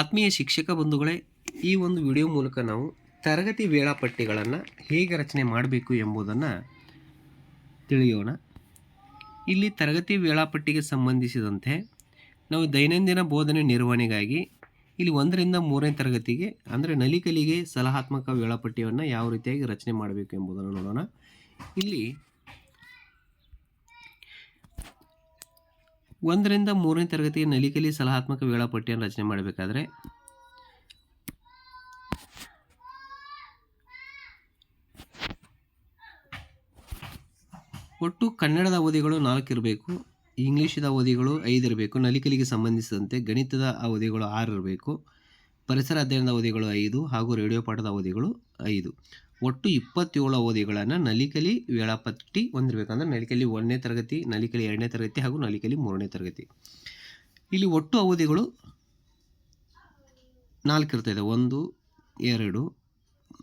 ಆತ್ಮೀಯ ಶಿಕ್ಷಕ ಬಂಧುಗಳೇ, ಈ ಒಂದು ವಿಡಿಯೋ ಮೂಲಕ ನಾವು ತರಗತಿ ವೇಳಾಪಟ್ಟಿಗಳನ್ನು ಹೇಗೆ ರಚನೆ ಮಾಡಬೇಕು ಎಂಬುದನ್ನು ತಿಳಿಯೋಣ. ಇಲ್ಲಿ ತರಗತಿ ವೇಳಾಪಟ್ಟಿಗೆ ಸಂಬಂಧಿಸಿದಂತೆ ನಾವು ದೈನಂದಿನ ಬೋಧನೆ ನಿರ್ವಹಣೆಗಾಗಿ ಇಲ್ಲಿ ಒಂದರಿಂದ ಮೂರನೇ ತರಗತಿಗೆ, ಅಂದರೆ ನಲಿಕಲಿಗೆ ಸಲಹಾತ್ಮಕ ವೇಳಾಪಟ್ಟಿಯನ್ನು ಯಾವ ರೀತಿಯಾಗಿ ರಚನೆ ಮಾಡಬೇಕು ಎಂಬುದನ್ನು ನೋಡೋಣ. ಇಲ್ಲಿ ಒಂದರಿಂದ ಮೂರನೇ ತರಗತಿಯ ನಲಿಕಲಿ ಸಲಹಾತ್ಮಕ ವೇಳಾಪಟ್ಟಿಯನ್ನು ರಚನೆ ಮಾಡಬೇಕಾದ್ರೆ ಒಟ್ಟು ಕನ್ನಡದ ಅವಧಿಗಳು ನಾಲ್ಕು ಇರಬೇಕು ಇಂಗ್ಲೀಷದ ಅವಧಿಗಳು ಇರಬೇಕು, ನಲಿಕಲಿಗೆ ಸಂಬಂಧಿಸಿದಂತೆ ಗಣಿತದ ಅವಧಿಗಳು ಆರು ಇರಬೇಕು, ಪರಿಸರ ಅಧ್ಯಯನದ ಅವಧಿಗಳು ಐದು ಹಾಗೂ ರೇಡಿಯೋ ಪಾಠದ ಅವಧಿಗಳು ಐದು. ಒಟ್ಟು ಇಪ್ಪತ್ತೇಳು ಅವಧಿಗಳನ್ನು ನಲಿಕಲಿ ವೇಳಾಪಟ್ಟಿ ಹೊಂದಿರಬೇಕಂದ್ರೆ ನಲಿಕಲಿ ಒಂದನೇ ತರಗತಿ, ನಲಿಕಲಿ ಎರಡನೇ ತರಗತಿ ಹಾಗೂ ನಲಿಕಲಿ ಮೂರನೇ ತರಗತಿ. ಇಲ್ಲಿ ಒಟ್ಟು ಅವಧಿಗಳು ನಾಲ್ಕು ಇರ್ತದೆ ಒಂದು, ಎರಡು,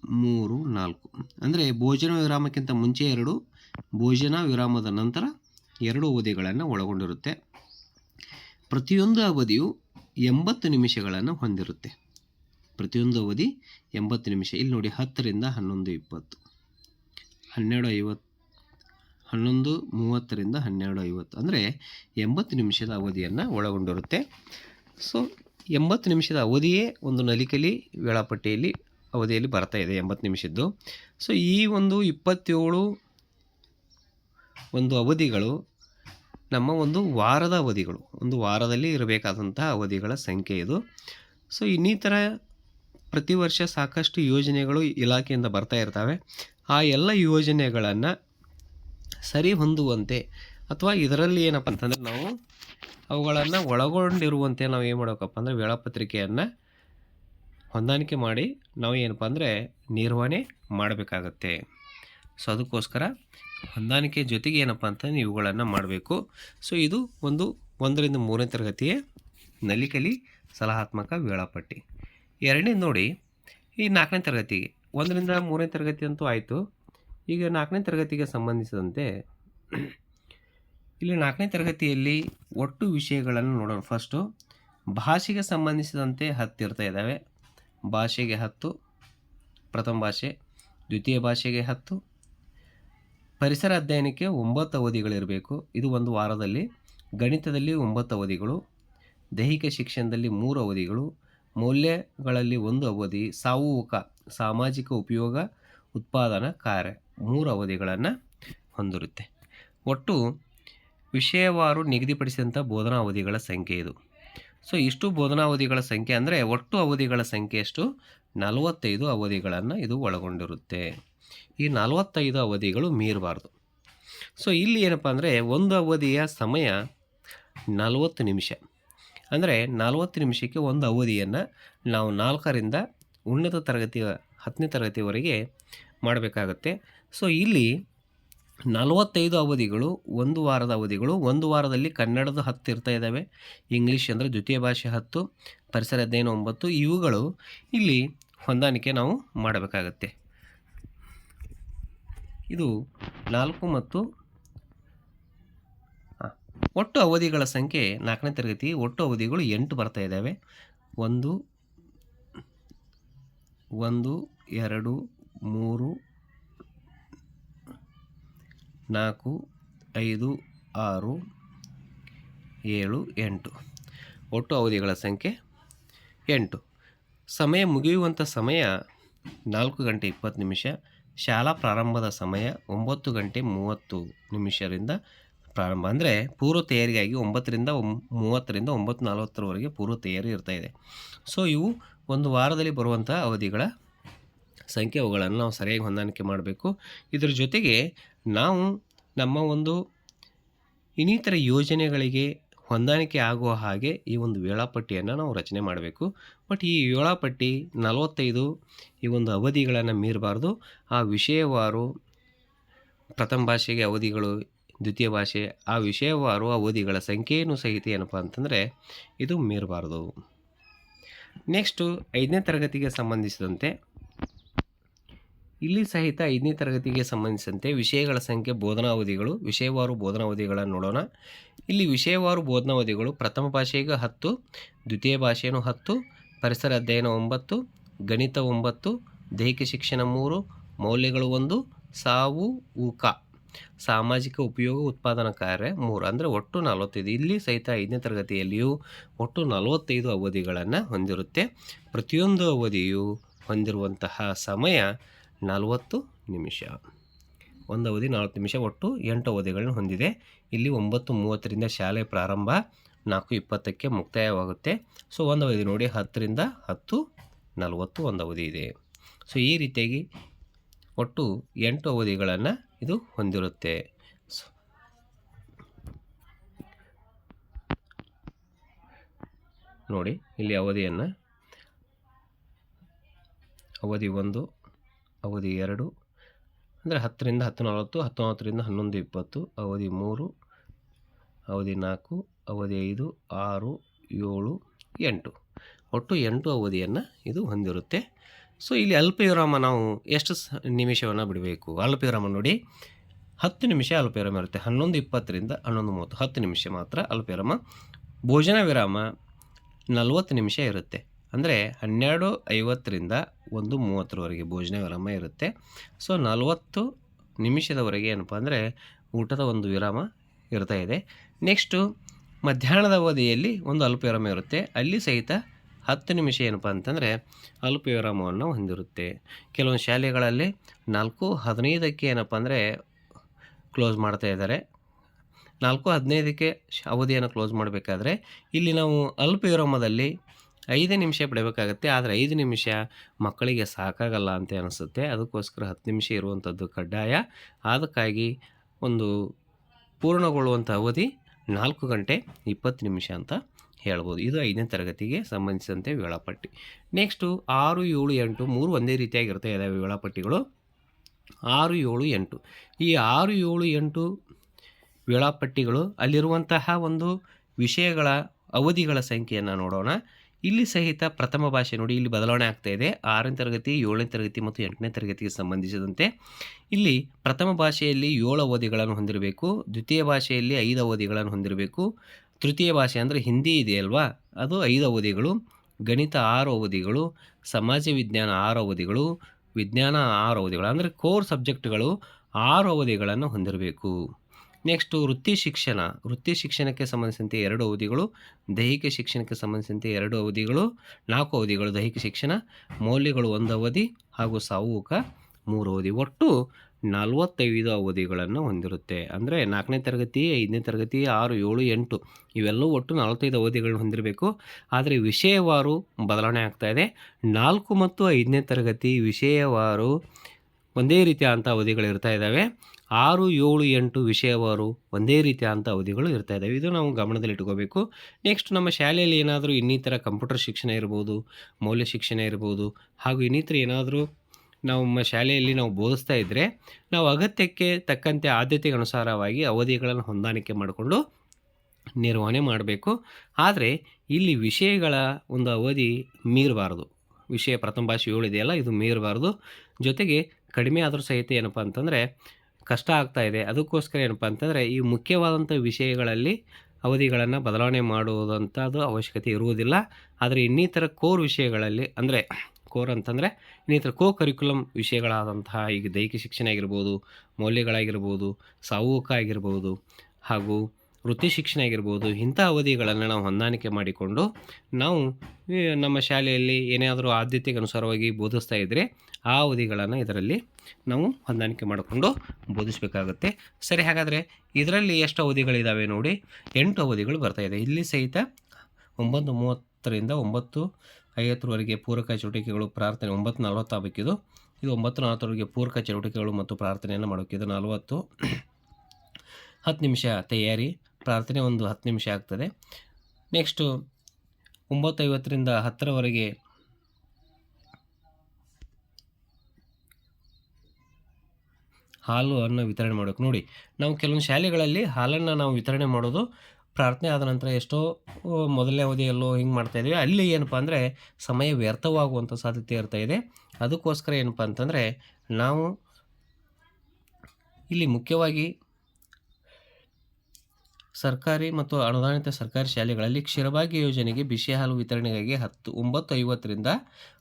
ಮೂರು, ನಾಲ್ಕು. ಅಂದರೆ ಭೋಜನ ವಿರಾಮಕ್ಕಿಂತ ಮುಂಚೆ ಎರಡು, ಭೋಜನ ವಿರಾಮದ ನಂತರ ಎರಡು ಅವಧಿಗಳನ್ನು ಒಳಗೊಂಡಿರುತ್ತೆ. ಪ್ರತಿಯೊಂದು ಅವಧಿಯು ಎಂಬತ್ತು ನಿಮಿಷಗಳನ್ನು ಹೊಂದಿರುತ್ತೆ. ಪ್ರತಿಯೊಂದು ಅವಧಿ ಎಂಬತ್ತು ನಿಮಿಷ. ಇಲ್ಲಿ ನೋಡಿ, ಹತ್ತರಿಂದ ಹನ್ನೊಂದು ಇಪ್ಪತ್ತು. ಹನ್ನೆರಡು ಐವತ್ತು, ಹನ್ನೊಂದು ಮೂವತ್ತರಿಂದ ಹನ್ನೆರಡು ಐವತ್ತು. ಅಂದರೆ ಎಂಬತ್ತು ನಿಮಿಷದ ಅವಧಿಯನ್ನು ಒಳಗೊಂಡಿರುತ್ತೆ. ಸೊ, ಎಂಬತ್ತು ನಿಮಿಷದ ಅವಧಿಯೇ ಒಂದು ನಲಿಕಲಿ, ವೇಳಾಪಟ್ಟಿಯಲ್ಲಿ ಅವಧಿಯಲ್ಲಿ ಬರ್ತಾ ಇದೆ ಎಂಬತ್ತು ನಿಮಿಷದ್ದು. ಸೊ, ಈ ಒಂದು ಇಪ್ಪತ್ತೇಳು ಒಂದು ಅವಧಿಗಳು ನಮ್ಮ ಒಂದು ವಾರದ ಅವಧಿಗಳು. ಒಂದು ವಾರದಲ್ಲಿ ಇರಬೇಕಾದಂತಹ ಅವಧಿಗಳ ಸಂಖ್ಯೆ ಇದು. ಸೊ, ಇನ್ನಿತರ ಪ್ರತಿ ವರ್ಷ ಸಾಕಷ್ಟು ಯೋಜನೆಗಳು ಇಲಾಖೆಯಿಂದ ಬರ್ತಾ ಇರ್ತವೆ. ಆ ಎಲ್ಲ ಯೋಜನೆಗಳನ್ನು ಸರಿ ಹೊಂದುವಂತೆ ಅಥವಾ ಇದರಲ್ಲಿ ಏನಪ್ಪ ಅಂತಂದರೆ ನಾವು ಅವುಗಳನ್ನು ಒಳಗೊಂಡಿರುವಂತೆ ನಾವು ಏನು ಮಾಡಬೇಕಪ್ಪ ಅಂದರೆ ವೇಳಾಪತ್ರಿಕೆಯನ್ನು ಹೊಂದಾಣಿಕೆ ಮಾಡಿ ನಾವು ಏನಪ್ಪ ಅಂದರೆ ನಿರ್ವಹಣೆ ಮಾಡಬೇಕಾಗತ್ತೆ. ಸೊ, ಅದಕ್ಕೋಸ್ಕರ ಹೊಂದಾಣಿಕೆ ಜೊತೆಗೆ ಏನಪ್ಪ ಅಂತಂದ್ರೆ ಇವುಗಳನ್ನು ಮಾಡಬೇಕು. ಸೊ, ಇದು ಒಂದು ಒಂದರಿಂದ ಮೂರನೇ ತರಗತಿಯ ನಲಿಕಲಿ ಸಲಹಾತ್ಮಕ ವೇಳಾಪಟ್ಟಿ. ಎರಡನೇ ನೋಡಿ, ಈ ನಾಲ್ಕನೇ ತರಗತಿಗೆ ಒಂದರಿಂದ ಮೂರನೇ ತರಗತಿ ಅಂತೂ ಆಯಿತು. ಈಗ ನಾಲ್ಕನೇ ತರಗತಿಗೆ ಸಂಬಂಧಿಸಿದಂತೆ, ಇಲ್ಲಿ ನಾಲ್ಕನೇ ತರಗತಿಯಲ್ಲಿ ಒಟ್ಟು ವಿಷಯಗಳನ್ನು ನೋಡೋಣ. ಫಸ್ಟು ಭಾಷೆಗೆ ಸಂಬಂಧಿಸಿದಂತೆ ಹತ್ತು ಇರ್ತಾ ಇದ್ದಾವೆ. ಭಾಷೆಗೆ ಹತ್ತು, ಪ್ರಥಮ ಭಾಷೆ, ದ್ವಿತೀಯ ಭಾಷೆಗೆ ಹತ್ತು, ಪರಿಸರ ಅಧ್ಯಯನಕ್ಕೆ ಒಂಬತ್ತು ಅವಧಿಗಳಿರಬೇಕು. ಇದು ಒಂದು ವಾರದಲ್ಲಿ, ಗಣಿತದಲ್ಲಿ ಒಂಬತ್ತು ಅವಧಿಗಳು, ದೈಹಿಕ ಶಿಕ್ಷಣದಲ್ಲಿ ಮೂರು ಅವಧಿಗಳು ಮೌಲ್ಯಗಳಲ್ಲಿ ಒಂದು ಅವಧಿ ಸಾವುಕ, ಸಾಮಾಜಿಕ ಉಪಯೋಗ, ಉತ್ಪಾದನಾ ಕಾರ್ಯ ಮೂರು ಅವಧಿಗಳನ್ನು ಹೊಂದಿರುತ್ತೆ. ಒಟ್ಟು ವಿಷಯವಾರು ನಿಗದಿಪಡಿಸಿದಂಥ ಬೋಧನಾ ಅವಧಿಗಳ ಸಂಖ್ಯೆ ಇದು. ಸೊ ಇಷ್ಟು ಬೋಧನಾ ಅವಧಿಗಳ ಸಂಖ್ಯೆ ಅಂದರೆ ಒಟ್ಟು ಅವಧಿಗಳ ಸಂಖ್ಯೆ ಎಷ್ಟು? ನಲವತ್ತೈದು ಅವಧಿಗಳನ್ನು ಇದು ಒಳಗೊಂಡಿರುತ್ತೆ. ಈ ನಲವತ್ತೈದು ಅವಧಿಗಳು ಮೀರಬಾರ್ದು. ಸೊ ಇಲ್ಲಿ ಏನಪ್ಪ ಅಂದರೆ ಒಂದು ಅವಧಿಯ ಸಮಯ ನಲವತ್ತು ನಿಮಿಷ. ಅಂದರೆ ನಲವತ್ತು ನಿಮಿಷಕ್ಕೆ ಒಂದು ಅವಧಿಯನ್ನು ನಾವು ನಾಲ್ಕರಿಂದ ಉನ್ನತ ತರಗತಿಯ, ಹತ್ತನೇ ತರಗತಿವರೆಗೆ ಮಾಡಬೇಕಾಗತ್ತೆ. ಸೊ ಇಲ್ಲಿ ನಲವತ್ತೈದು ಅವಧಿಗಳು, ಒಂದು ವಾರದ ಅವಧಿಗಳು, ಒಂದು ವಾರದಲ್ಲಿ ಕನ್ನಡದ ಹತ್ತು ಇರ್ತಾ ಇದ್ದಾವೆ ಇಂಗ್ಲೀಷ್ ಅಂದರೆ ದ್ವಿತೀಯ ಭಾಷೆ ಹತ್ತು, ಪರಿಸರ ಅಧ್ಯಯನ ಒಂಬತ್ತು, ಇವುಗಳು ಇಲ್ಲಿ ಹೊಂದಾಣಿಕೆ ನಾವು ಮಾಡಬೇಕಾಗತ್ತೆ. ಇದು ನಾಲ್ಕು ಮತ್ತು ಒಟ್ಟು ಅವಧಿಗಳ ಸಂಖ್ಯೆ ನಾಲ್ಕನೇ ತರಗತಿ ಒಟ್ಟು ಅವಧಿಗಳು ಎಂಟು ಬರ್ತಾ ಇದ್ದಾವೆ. ಒಂದು ಒಂದು, ಎರಡು, ಮೂರು, ನಾಲ್ಕು, ಐದು, ಆರು, ಏಳು, ಎಂಟು. ಒಟ್ಟು ಅವಧಿಗಳ ಸಂಖ್ಯೆ ಎಂಟು. ಸಮಯ ಮುಗಿಯುವಂಥ ಸಮಯ ನಾಲ್ಕು ಗಂಟೆ ಇಪ್ಪತ್ತು ನಿಮಿಷ. ಶಾಲಾ ಪ್ರಾರಂಭದ ಸಮಯ ಒಂಬತ್ತು ಗಂಟೆ ಮೂವತ್ತು ನಿಮಿಷದಿಂದ ಪ್ರಾರಂಭ. ಅಂದರೆ ಪೂರ್ವ ತಯಾರಿಗಾಗಿ ಒಂಬತ್ತರಿಂದ ಮೂವತ್ತರಿಂದ ಒಂಬತ್ತು ನಲವತ್ತರವರೆಗೆ ಪೂರ್ವ ತಯಾರಿ ಇರ್ತಾ ಇದೆ. ಸೊ ಇವು ಒಂದು ವಾರದಲ್ಲಿ ಬರುವಂಥ ಅವಧಿಗಳ ಸಂಖ್ಯೆ. ಅವುಗಳನ್ನು ನಾವು ಸರಿಯಾಗಿ ಹೊಂದಾಣಿಕೆ ಮಾಡಬೇಕು. ಇದರ ಜೊತೆಗೆ ನಾವು ನಮ್ಮ ಒಂದು ಇನ್ನಿತರ ಯೋಜನೆಗಳಿಗೆ ಹೊಂದಾಣಿಕೆ ಆಗುವ ಹಾಗೆ ಈ ಒಂದು ವೇಳಾಪಟ್ಟಿಯನ್ನು ನಾವು ರಚನೆ ಮಾಡಬೇಕು. ಬಟ್ ಈ ವೇಳಾಪಟ್ಟಿ ನಲವತ್ತೈದು ಈ ಒಂದು ಅವಧಿಗಳನ್ನು ಮೀರಬಾರ್ದು. ಆ ವಿಷಯವಾರು ಪ್ರಥಮ ಭಾಷೆಗೆ ಅವಧಿಗಳು ದ್ವಿತೀಯ ಭಾಷೆ. ಆ ವಿಷಯವಾರು ಅವಧಿಗಳ ಸಂಖ್ಯೆಯನ್ನು ಸಹಿತ ಏನಪ್ಪ ಅಂತಂದರೆ, ಇದು ಮೀರಬಾರ್ದು. ನೆಕ್ಸ್ಟು ಐದನೇ ತರಗತಿಗೆ ಸಂಬಂಧಿಸಿದಂತೆ, ಇಲ್ಲಿ ಸಹಿತ ಐದನೇ ತರಗತಿಗೆ ಸಂಬಂಧಿಸಿದಂತೆ ವಿಷಯಗಳ ಸಂಖ್ಯೆ, ಬೋಧನಾವಧಿಗಳು, ವಿಷಯವಾರು ಬೋಧನಾವಧಿಗಳನ್ನು ನೋಡೋಣ. ಇಲ್ಲಿ ವಿಷಯವಾರು ಬೋಧನಾವಧಿಗಳು ಪ್ರಥಮ ಭಾಷೆಗೆ ಹತ್ತು, ದ್ವಿತೀಯ ಭಾಷೆಯೂ ಹತ್ತು, ಪರಿಸರ ಅಧ್ಯಯನ ಒಂಬತ್ತು, ಗಣಿತ ಒಂಬತ್ತು, ದೈಹಿಕ ಶಿಕ್ಷಣ ಮೂರು, ಮೌಲ್ಯಗಳು ಒಂದು, ಸಾವು, ಊಕ. ಸಾಮಾಜಿಕ ಉಪಯೋಗ ಉತ್ಪಾದನಾ ಕಾರ್ಯ ಮೂರು, ಅಂದರೆ ಒಟ್ಟು ನಲವತ್ತೈದು. ಇಲ್ಲಿ ಸಹಿತ ಐದನೇ ತರಗತಿಯಲ್ಲಿಯೂ ಒಟ್ಟು ನಲವತ್ತೈದು ಅವಧಿಗಳನ್ನು ಹೊಂದಿರುತ್ತೆ. ಪ್ರತಿಯೊಂದು ಅವಧಿಯು ಹೊಂದಿರುವಂತಹ ಸಮಯ ನಲವತ್ತು ನಿಮಿಷ. ಒಂದು ಅವಧಿ ನಲವತ್ತು ನಿಮಿಷ, ಒಟ್ಟು ಎಂಟು ಅವಧಿಗಳನ್ನು ಹೊಂದಿದೆ. ಇಲ್ಲಿ ಒಂಬತ್ತು ಮೂವತ್ತರಿಂದ ಶಾಲೆ ಪ್ರಾರಂಭ, ನಾಲ್ಕು ಇಪ್ಪತ್ತಕ್ಕೆ ಮುಕ್ತಾಯವಾಗುತ್ತೆ. ಸೊ, ಒಂದು ಅವಧಿ ನೋಡಿ, ಹತ್ತರಿಂದ ಹತ್ತು ನಲವತ್ತು ಒಂದು ಅವಧಿ ಇದೆ. ಸೊ, ಈ ರೀತಿಯಾಗಿ ಒಟ್ಟು ಎಂಟು ಅವಧಿಗಳನ್ನು ಇದು ಹೊಂದಿರುತ್ತೆ. ನೋಡಿ, ಇಲ್ಲಿ ಅವಧಿಯನ್ನು. ಅವಧಿ ಒಂದು, ಅವಧಿ ಎರಡು, ಅಂದರೆ ಹತ್ತರಿಂದ ಹತ್ತು ನಲವತ್ತು ಹತ್ತೊಂಬತ್ತರಿಂದ ಹನ್ನೊಂದು ಇಪ್ಪತ್ತು, ಅವಧಿ ಮೂರು, ಅವಧಿ ನಾಲ್ಕು, ಅವಧಿ ಐದು, ಆರು, ಏಳು, ಎಂಟು. ಒಟ್ಟು ಎಂಟು ಅವಧಿಯನ್ನು ಇದು ಹೊಂದಿರುತ್ತೆ. ಸೊ ಇಲ್ಲಿ ಅಲ್ಪ ವಿರಾಮ ನಾವು ಎಷ್ಟು ನಿಮಿಷವನ್ನು ಬಿಡಬೇಕು? ಅಲ್ಪವಿರಾಮ ನೋಡಿ. ಹತ್ತು ನಿಮಿಷ ಅಲ್ಪ ವಿರಾಮ ಇರುತ್ತೆ. ಹನ್ನೊಂದು ಇಪ್ಪತ್ತರಿಂದ ಹನ್ನೊಂದು ಮೂವತ್ತು. ಹತ್ತು ನಿಮಿಷ ಮಾತ್ರ ಅಲ್ಪ ವಿರಾಮ ಭೋಜನ ವಿರಾಮ ನಲವತ್ತು ನಿಮಿಷ ಇರುತ್ತೆ. ಅಂದರೆ ಹನ್ನೆರಡು ಐವತ್ತರಿಂದ ಒಂದು ಮೂವತ್ತರವರೆಗೆ ಭೋಜನ ವಿರಾಮ ಇರುತ್ತೆ. ಸೊ ನಲವತ್ತು ನಿಮಿಷದವರೆಗೆ ಏನಪ್ಪ ಅಂದರೆ ಊಟದ ಒಂದು ವಿರಾಮ ಇರ್ತಾ ಇದೆ. ನೆಕ್ಸ್ಟು ಮಧ್ಯಾಹ್ನದ ಅವಧಿಯಲ್ಲಿ ಒಂದು ಅಲ್ಪ ವಿರಾಮ ಇರುತ್ತೆ. ಅಲ್ಲಿ ಸಹಿತ ಹತ್ತು ನಿಮಿಷ ಏನಪ್ಪ ಅಂತಂದರೆ ಅಲ್ಪ ವಿರಾಮವನ್ನು ಹೊಂದಿರುತ್ತೆ. ಕೆಲವೊಂದು ಶಾಲೆಗಳಲ್ಲಿ ನಾಲ್ಕು ಹದಿನೈದಕ್ಕೆ ಏನಪ್ಪ ಅಂದರೆ ಕ್ಲೋಸ್ ಮಾಡ್ತಾ ಇದ್ದಾರೆ. ನಾಲ್ಕು ಹದಿನೈದಕ್ಕೆ ಅವಧಿಯನ್ನು ಕ್ಲೋಸ್ ಮಾಡಬೇಕಾದ್ರೆ ಇಲ್ಲಿ ನಾವು ಅಲ್ಪ ವಿರಾಮದಲ್ಲಿ ಐದು ನಿಮಿಷ ಬಿಡಬೇಕಾಗತ್ತೆ ಆದರೆ ಐದು ನಿಮಿಷ ಮಕ್ಕಳಿಗೆ ಸಾಕಾಗಲ್ಲ ಅಂತ ಅನಿಸುತ್ತೆ. ಅದಕ್ಕೋಸ್ಕರ ಹತ್ತು ನಿಮಿಷ ಇರುವಂಥದ್ದು ಕಡ್ಡಾಯ. ಅದಕ್ಕಾಗಿ ಒಂದು ಪೂರ್ಣಗೊಳ್ಳುವಂಥ ಅವಧಿ ನಾಲ್ಕು ಗಂಟೆ ಇಪ್ಪತ್ತು ನಿಮಿಷ ಅಂತ ಹೇಳ್ಬೋದು. ಇದು ಐದನೇ ತರಗತಿಗೆ ಸಂಬಂಧಿಸಿದಂತೆ ವೇಳಾಪಟ್ಟಿ. ನೆಕ್ಸ್ಟು ಆರು, ಏಳು, ಎಂಟು, ಮೂರು ಒಂದೇ ರೀತಿಯಾಗಿರ್ತಾ ಇದ್ದಾವೆ ವೇಳಾಪಟ್ಟಿಗಳು. ಆರು, ಏಳು, ಎಂಟು. ಈ ಆರು, ಏಳು, ಎಂಟು ವೇಳಾಪಟ್ಟಿಗಳು ಅಲ್ಲಿರುವಂತಹ ಒಂದು ವಿಷಯಗಳ ಅವಧಿಗಳ ಸಂಖ್ಯೆಯನ್ನು ನೋಡೋಣ. ಇಲ್ಲಿ ಸಹಿತ ಪ್ರಥಮ ಭಾಷೆ ನೋಡಿ ಇಲ್ಲಿ ಬದಲಾವಣೆ ಆಗ್ತಾ ಇದೆ. ಆರನೇ ತರಗತಿ, ಏಳನೇ ತರಗತಿ ಮತ್ತು ಎಂಟನೇ ತರಗತಿಗೆ ಸಂಬಂಧಿಸಿದಂತೆ ಇಲ್ಲಿ ಪ್ರಥಮ ಭಾಷೆಯಲ್ಲಿ ಏಳು ಅವಧಿಗಳನ್ನು ಹೊಂದಿರಬೇಕು, ದ್ವಿತೀಯ ಭಾಷೆಯಲ್ಲಿ ಐದು ಅವಧಿಗಳನ್ನು ಹೊಂದಿರಬೇಕು. ತೃತೀಯ ಭಾಷೆ ಅಂದರೆ ಹಿಂದಿ ಇದೆಯಲ್ವಾ ಅದು ಐದು ಅವಧಿಗಳು, ಗಣಿತ ಆರು ಅವಧಿಗಳು, ಸಮಾಜ ವಿಜ್ಞಾನ ಆರು ಅವಧಿಗಳು, ವಿಜ್ಞಾನ ಆರು ಅವಧಿಗಳು. ಅಂದರೆ ಕೋರ್ ಸಬ್ಜೆಕ್ಟ್ಗಳು ಆರು ಅವಧಿಗಳನ್ನು ಹೊಂದಿರಬೇಕು. ನೆಕ್ಸ್ಟು ವೃತ್ತಿ ಶಿಕ್ಷಣ. ವೃತ್ತಿ ಶಿಕ್ಷಣಕ್ಕೆ ಸಂಬಂಧಿಸಿದಂತೆ ಎರಡು ಅವಧಿಗಳು, ದೈಹಿಕ ಶಿಕ್ಷಣಕ್ಕೆ ಸಂಬಂಧಿಸಿದಂತೆ ಎರಡು ಅವಧಿಗಳು, ನಾಲ್ಕು ಅವಧಿಗಳು ದೈಹಿಕ ಶಿಕ್ಷಣ, ಮೌಲ್ಯಗಳು ಒಂದು ಅವಧಿ ಹಾಗೂ ಸಾವುಕ ಮೂರು ಅವಧಿ. ಒಟ್ಟು ನಲವತ್ತೈದು ಅವಧಿಗಳನ್ನು ಹೊಂದಿರುತ್ತೆ. ಅಂದರೆ ನಾಲ್ಕನೇ ತರಗತಿ, ಐದನೇ ತರಗತಿ, ಆರು, ಏಳು, ಎಂಟು ಇವೆಲ್ಲವೂ ಒಟ್ಟು ನಲವತ್ತೈದು ಅವಧಿಗಳನ್ನು ಹೊಂದಿರಬೇಕು. ಆದರೆ ವಿಷಯವಾರು ಬದಲಾವಣೆ ಆಗ್ತಾ ಇದೆ. ನಾಲ್ಕು ಮತ್ತು ಐದನೇ ತರಗತಿ ವಿಷಯವಾರು ಒಂದೇ ರೀತಿಯ ಅಂಥ ಅವಧಿಗಳು ಇರ್ತಾ ಇದ್ದಾವೆ. ಆರು, ಏಳು, ಎಂಟು ವಿಷಯವಾರು ಒಂದೇ ರೀತಿಯ ಅಂಥ ಅವಧಿಗಳು ಇರ್ತಾ ಇದ್ದಾವೆ. ಇದು ನಾವು ಗಮನದಲ್ಲಿ ಇಟ್ಕೋಬೇಕು. ನೆಕ್ಸ್ಟ್ ನಮ್ಮ ಶಾಲೆಯಲ್ಲಿ ಏನಾದರೂ ಇನ್ನಿತರ ಕಂಪ್ಯೂಟರ್ ಶಿಕ್ಷಣ ಇರ್ಬೋದು, ಮೌಲ್ಯ ಶಿಕ್ಷಣ ಇರ್ಬೋದು, ಹಾಗೂ ಇನ್ನಿತರ ಏನಾದರೂ ನಮ್ಮ ಶಾಲೆಯಲ್ಲಿ ನಾವು ಬೋಧಿಸ್ತಾ ಇದ್ದರೆ ನಾವು ಅಗತ್ಯಕ್ಕೆ ತಕ್ಕಂತೆ ಆದ್ಯತೆಗೆ ಅನುಸಾರವಾಗಿ ಅವಧಿಗಳನ್ನು ಹೊಂದಾಣಿಕೆ ಮಾಡಿಕೊಂಡು ನಿರ್ವಹಣೆ ಮಾಡಬೇಕು. ಆದರೆ ಇಲ್ಲಿ ವಿಷಯಗಳ ಒಂದು ಅವಧಿ ಮೀರಬಾರ್ದು. ವಿಷಯ ಪ್ರಥಮ ಭಾಷೆ ಏಳು ಇದೆಯಲ್ಲ, ಇದು ಮೀರಬಾರ್ದು. ಜೊತೆಗೆ ಕಡಿಮೆ ಆದರೂ ಸಹಿತ ಏನಪ್ಪ ಅಂತಂದರೆ ಕಷ್ಟ ಆಗ್ತಾ ಇದೆ. ಅದಕ್ಕೋಸ್ಕರ ಏನಪ್ಪ ಅಂತಂದರೆ ಈ ಮುಖ್ಯವಾದಂಥ ವಿಷಯಗಳಲ್ಲಿ ಅವಧಿಗಳನ್ನು ಬದಲಾವಣೆ ಮಾಡುವುದಂಥದ್ದು ಅವಶ್ಯಕತೆ ಇರುವುದಿಲ್ಲ. ಆದರೆ ಇನ್ನಿತರ ಕೋರ್ ವಿಷಯಗಳಲ್ಲಿ ಅಂದರೆ ಕೋರ್ ಅಂತಂದರೆ ಇನ್ನಿತರ ಕೋ ಕರಿಕ್ಯುಲಮ್ ವಿಷಯಗಳಾದಂತಹ ಈಗ ದೈಹಿಕ ಶಿಕ್ಷಣ ಆಗಿರ್ಬೋದು, ಮೌಲ್ಯಗಳಾಗಿರ್ಬೋದು, ಸಾವುಕ ಆಗಿರ್ಬೋದು ಹಾಗೂ ವೃತ್ತಿ ಶಿಕ್ಷಣ ಆಗಿರ್ಬೋದು ಇಂಥ ಅವಧಿಗಳನ್ನು ನಾವು ಹೊಂದಾಣಿಕೆ ಮಾಡಿಕೊಂಡು ನಾವು ನಮ್ಮ ಶಾಲೆಯಲ್ಲಿ ಏನಾದರೂ ಆದ್ಯತೆಗೆ ಅನುಸಾರವಾಗಿ ಬೋಧಿಸ್ತಾ ಇದ್ದರೆ ಆ ಅವಧಿಗಳನ್ನು ಇದರಲ್ಲಿ ನಾವು ಹೊಂದಾಣಿಕೆ ಮಾಡಿಕೊಂಡು ಬೋಧಿಸಬೇಕಾಗುತ್ತೆ. ಸರಿ, ಹಾಗಾದರೆ ಇದರಲ್ಲಿ ಎಷ್ಟು ಅವಧಿಗಳಿದ್ದಾವೆ ನೋಡಿ. ಎಂಟು ಅವಧಿಗಳು ಬರ್ತಾ ಇದೆ. ಇಲ್ಲಿ ಸಹಿತ ಒಂಬತ್ತು ಮೂವತ್ತರಿಂದ ಒಂಬತ್ತು ಐವತ್ತರವರೆಗೆ ಪೂರಕ ಚಟುವಟಿಕೆಗಳು, ಪ್ರಾರ್ಥನೆ ಒಂಬತ್ತು ನಲವತ್ತು ಆಗಬೇಕಿದು. ಇದು ಒಂಬತ್ತು ನಲವತ್ತರವರೆಗೆ ಪೂರಕ ಚಟುವಟಿಕೆಗಳು ಮತ್ತು ಪ್ರಾರ್ಥನೆಯನ್ನು ಮಾಡಬೇಕಿದು ನಲವತ್ತು. ಹತ್ತು ನಿಮಿಷ ತಯಾರಿ, ಪ್ರಾರ್ಥನೆ ಒಂದು ಹತ್ತು ನಿಮಿಷ ಆಗ್ತದೆ. ನೆಕ್ಸ್ಟು ಒಂಬತ್ತೈವತ್ತರಿಂದ ಹತ್ತರವರೆಗೆ ಹಾಲು ಅನ್ನು ವಿತರಣೆ ಮಾಡಬೇಕು. ನೋಡಿ, ನಾವು ಕೆಲವೊಂದು ಶಾಲೆಗಳಲ್ಲಿ ಹಾಲನ್ನು ನಾವು ವಿತರಣೆ ಮಾಡೋದು ಪ್ರಾರ್ಥನೆ ಆದ ನಂತರ ಎಷ್ಟೋ ಮೊದಲನೇ ಅವಧಿಯಲ್ಲೋ ಹಿಂಗೆ ಮಾಡ್ತಾಯಿದ್ದೀವಿ ಅಲ್ಲಿ ಏನಪ್ಪ ಅಂದರೆ ಸಮಯ ವ್ಯರ್ಥವಾಗುವಂಥ ಸಾಧ್ಯತೆ ಇರ್ತಾ ಇದೆ. ಅದಕ್ಕೋಸ್ಕರ ಏನಪ್ಪ ಅಂತಂದರೆ ನಾವು ಇಲ್ಲಿ ಮುಖ್ಯವಾಗಿ ಸರ್ಕಾರಿ ಮತ್ತು ಅನುದಾನಿತ ಸರ್ಕಾರಿ ಶಾಲೆಗಳಲ್ಲಿ ಕ್ಷೀರಭಾಗ್ಯ ಯೋಜನೆಗೆ ಬಿಸಿ ಹಾಲು ವಿತರಣೆಗಾಗಿ ಹತ್ತು, ಒಂಬತ್ತು ಐವತ್ತರಿಂದ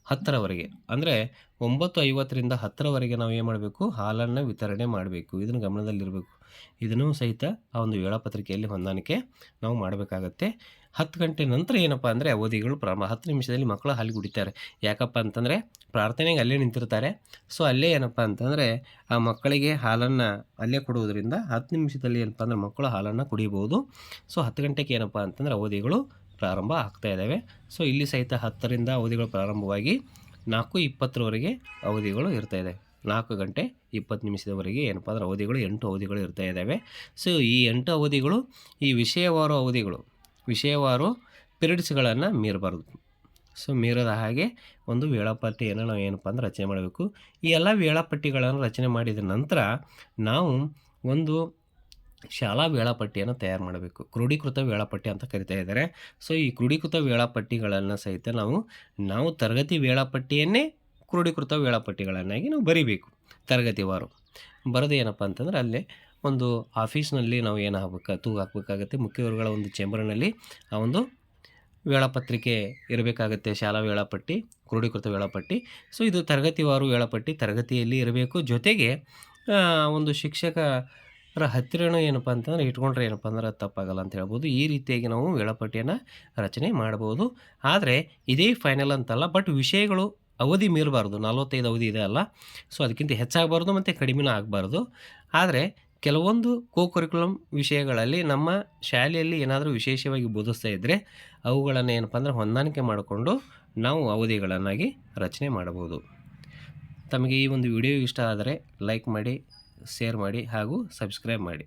ಹತ್ತರವರೆಗೆ. ಅಂದರೆ ಒಂಬತ್ತು ಐವತ್ತರಿಂದ ಹತ್ತರವರೆಗೆ ನಾವು ಏನು ಮಾಡಬೇಕು? ಹಾಲನ್ನು ವಿತರಣೆ ಮಾಡಬೇಕು. ಇದನ್ನು ಗಮನದಲ್ಲಿರಬೇಕು. ಇದನ್ನು ಸಹಿತ ಆ ಒಂದು ವೇಳಾಪತ್ರಿಕೆಯಲ್ಲಿ ಹೊಂದಾಣಿಕೆ ನಾವು ಮಾಡಬೇಕಾಗತ್ತೆ. ಹತ್ತು ಗಂಟೆ ನಂತರ ಏನಪ್ಪ ಅಂದರೆ ಅವಧಿಗಳು ಪ್ರಾರಂಭ. ಹತ್ತು ನಿಮಿಷದಲ್ಲಿ ಮಕ್ಕಳು ಹಾಲು ಕುಡಿತಾರೆ. ಯಾಕಪ್ಪ ಅಂತಂದರೆ ಪ್ರಾರ್ಥನೆಗೆ ಅಲ್ಲೇ ನಿಂತಿರ್ತಾರೆ. ಸೊ ಅಲ್ಲೇ ಏನಪ್ಪ ಅಂತಂದರೆ ಆ ಮಕ್ಕಳಿಗೆ ಹಾಲನ್ನು ಅಲ್ಲೇ ಕೊಡುವುದರಿಂದ ಹತ್ತು ನಿಮಿಷದಲ್ಲಿ ಏನಪ್ಪ ಅಂದರೆ ಮಕ್ಕಳು ಹಾಲನ್ನು ಕುಡಿಬೋದು. ಸೊ ಹತ್ತು ಗಂಟೆಗೆ ಏನಪ್ಪ ಅಂತಂದರೆ ಅವಧಿಗಳು ಪ್ರಾರಂಭ ಆಗ್ತಾ ಇದ್ದಾವೆ ಸೊ ಇಲ್ಲಿ ಸಹಿತ ಹತ್ತರಿಂದ ಅವಧಿಗಳು ಪ್ರಾರಂಭವಾಗಿ ನಾಲ್ಕು ಇಪ್ಪತ್ತರವರೆಗೆ ಅವಧಿಗಳು ಇರ್ತಾ ಇದೆ. ನಾಲ್ಕು ಗಂಟೆ ಇಪ್ಪತ್ತು ನಿಮಿಷದವರೆಗೆ ಏನಪ್ಪ ಅಂದ್ರೆ ಅವಧಿಗಳು, ಎಂಟು ಅವಧಿಗಳು ಇರ್ತಾ ಇದ್ದಾವೆ ಸೊ ಈ ಎಂಟು ಅವಧಿಗಳು, ಈ ವಿಷಯವಾರು ಅವಧಿಗಳು ವಿಷಯವಾರು ಪಿರಿಯಡ್ಸ್ಗಳನ್ನು ಮೀರಬಾರ್ದು. ಸೊ ಮೀರದ ಹಾಗೆ ಒಂದು ವೇಳಾಪಟ್ಟಿಯನ್ನು ನಾವು ಏನಪ್ಪ ಅಂದ್ರೆ ರಚನೆ ಮಾಡಬೇಕು. ಈ ಎಲ್ಲ ವೇಳಾಪಟ್ಟಿಗಳನ್ನು ರಚನೆ ಮಾಡಿದ ನಂತರ ನಾವು ಒಂದು ಶಾಲಾ ವೇಳಾಪಟ್ಟಿಯನ್ನು ತಯಾರು ಮಾಡಬೇಕು. ಕ್ರೋಢೀಕೃತ ವೇಳಾಪಟ್ಟಿ ಅಂತ ಕರಿತಾ ಇದ್ದಾರೆ. ಸೊ ಈ ಕ್ರೋಢೀಕೃತ ವೇಳಾಪಟ್ಟಿಗಳನ್ನು ಸಹಿತ ನಾವು ನಾವು ತರಗತಿ ವೇಳಾಪಟ್ಟಿಯನ್ನೇ ಕ್ರೋಢೀಕೃತ ವೇಳಾಪಟ್ಟಿಗಳನ್ನಾಗಿ ನಾವು ಬರಿಬೇಕು. ತರಗತಿವಾರು ಬರೆದು ಏನಪ್ಪ ಅಂತಂದ್ರೆ ಅಲ್ಲೇ ಒಂದು ಆಫೀಸ್ನಲ್ಲಿ ನಾವು ಏನು ಹಾಕ್ಬೇಕು ತೂಗು ಹಾಕಬೇಕಾಗತ್ತೆ ಮುಖ್ಯವರುಗಳ ಒಂದು ಚೇಂಬರ್ನಲ್ಲಿ ಆ ಒಂದು ವೇಳಾಪತ್ರಿಕೆ ಇರಬೇಕಾಗತ್ತೆ. ಶಾಲಾ ವೇಳಾಪಟ್ಟಿ ಕ್ರೋಢೀಕೃತ ವೇಳಾಪಟ್ಟಿ. ಸೊ, ಇದು ತರಗತಿವಾರು ವೇಳಾಪಟ್ಟಿ ತರಗತಿಯಲ್ಲಿ ಇರಬೇಕು. ಜೊತೆಗೆ ಒಂದು ಶಿಕ್ಷಕರ ಹತ್ತಿರನೂ ಏನಪ್ಪ ಅಂತಂದರೆ, ಇಟ್ಕೊಂಡ್ರೆ ಏನಪ್ಪ ಅಂದ್ರೆ ತಪ್ಪಾಗಲ್ಲ ಅಂತ ಹೇಳ್ಬೋದು. ಈ ರೀತಿಯಾಗಿ ನಾವು ವೇಳಾಪಟ್ಟಿಯನ್ನು ರಚನೆ ಮಾಡ್ಬೋದು. ಆದರೆ, ಇದೇ ಫೈನಲ್ ಅಂತಲ್ಲ, ಬಟ್ ವಿಷಯಗಳು ಅವಧಿ ಮೀರಬಾರ್ದು. ನಲವತ್ತೈದು ಅವಧಿ ಇದೆ ಅಲ್ಲ. ಸೊ, ಅದಕ್ಕಿಂತ ಹೆಚ್ಚಾಗಬಾರ್ದು ಮತ್ತು ಕಡಿಮೆನೂ ಆಗಬಾರ್ದು. ಆದರೆ ಕೆಲವೊಂದು ಕೋ ಕರಿಕ್ಯುಲಮ್ ವಿಷಯಗಳಲ್ಲಿ ನಮ್ಮ ಶಾಲೆಯಲ್ಲಿ ಏನಾದರೂ ವಿಶೇಷವಾಗಿ ಬೋಧಿಸ್ತಾ ಇದ್ದರೆ ಅವುಗಳನ್ನು ಏನಪ್ಪ ಅಂದ್ರೆ ಹೊಂದಾಣಿಕೆ ಮಾಡಿಕೊಂಡು ನಾವು ಅವಧಿಗಳನ್ನಾಗಿ ರಚನೆ ಮಾಡಬಹುದು. ತಮಗೆ ಈ ಒಂದು ವಿಡಿಯೋ ಇಷ್ಟ ಆದರೆ ಲೈಕ್ ಮಾಡಿ ಶೇರ್ ಮಾಡಿ ಹಾಗೂ ಸಬ್ಸ್ಕ್ರೈಬ್ ಮಾಡಿ.